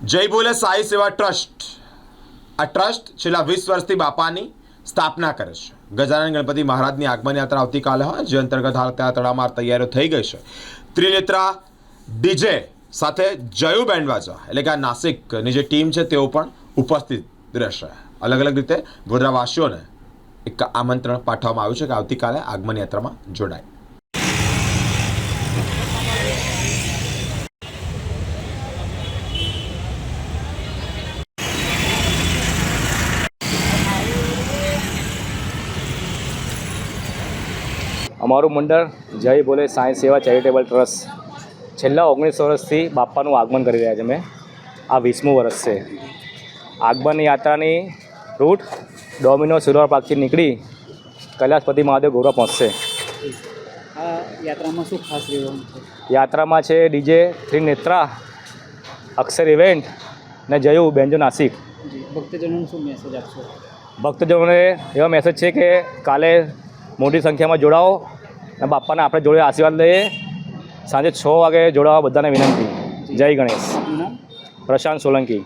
જય બોલે સાઈ સેવા ટ્રસ્ટ. આ ટ્રસ્ટ છેલ્લા વીસ વર્ષથી બાપાની સ્થાપના કરે છે. ગજાનન ગણપતિ મહારાજની આગમન યાત્રા આવતીકાલે હોય જે અંતર્ગત હાલ ત્યાં તડામાર તૈયારીઓ થઈ ગઈ છે. ત્રિનેત્રા ડીજે સાથે જયુ બેન્ડવાજા, એટલે કે આ નાસિકની જે ટીમ છે તેઓ પણ ઉપસ્થિત રહેશે. અલગ અલગ રીતે વડોદરાવાસીઓને એક આમંત્રણ પાઠવવામાં આવ્યું છે કે આવતીકાલે આગમન યાત્રામાં જોડાય. અમારું મંડળ જય બોલે સાયન્સ સેવા ચેરિટેબલ ટ્રસ્ટ. છેલ્લા ઓગણીસ વર્ષથી બાપાનું આગમન કરી રહ્યા છે અમે. આ વીસમું વર્ષ છે. આગમન યાત્રાની રૂટ ડોમિનો સિલ્વર પાર્કથી નીકળી કૈલાસપતિ મહાદેવ ગૌરવ પહોંચશે. યાત્રામાં શું ખાસ રહેવાનું છે? યાત્રામાં છે ડીજે ત્રિનેત્રા અક્ષર ઇવેન્ટ ને જયુ બેન્જો નાસિક. ભક્તજનોને શું મેસેજ આપશો? ભક્તજનોને એવા મેસેજ છે કે કાલે મોટી સંખ્યામાં જોડાઓ અને બાપાના આપણે જોડે આશીર્વાદ લઈએ. સાંજે છ વાગે જોડાવા બધાને વિનંતી. જય ગણેશ. પ્રશાંત સોલંકી.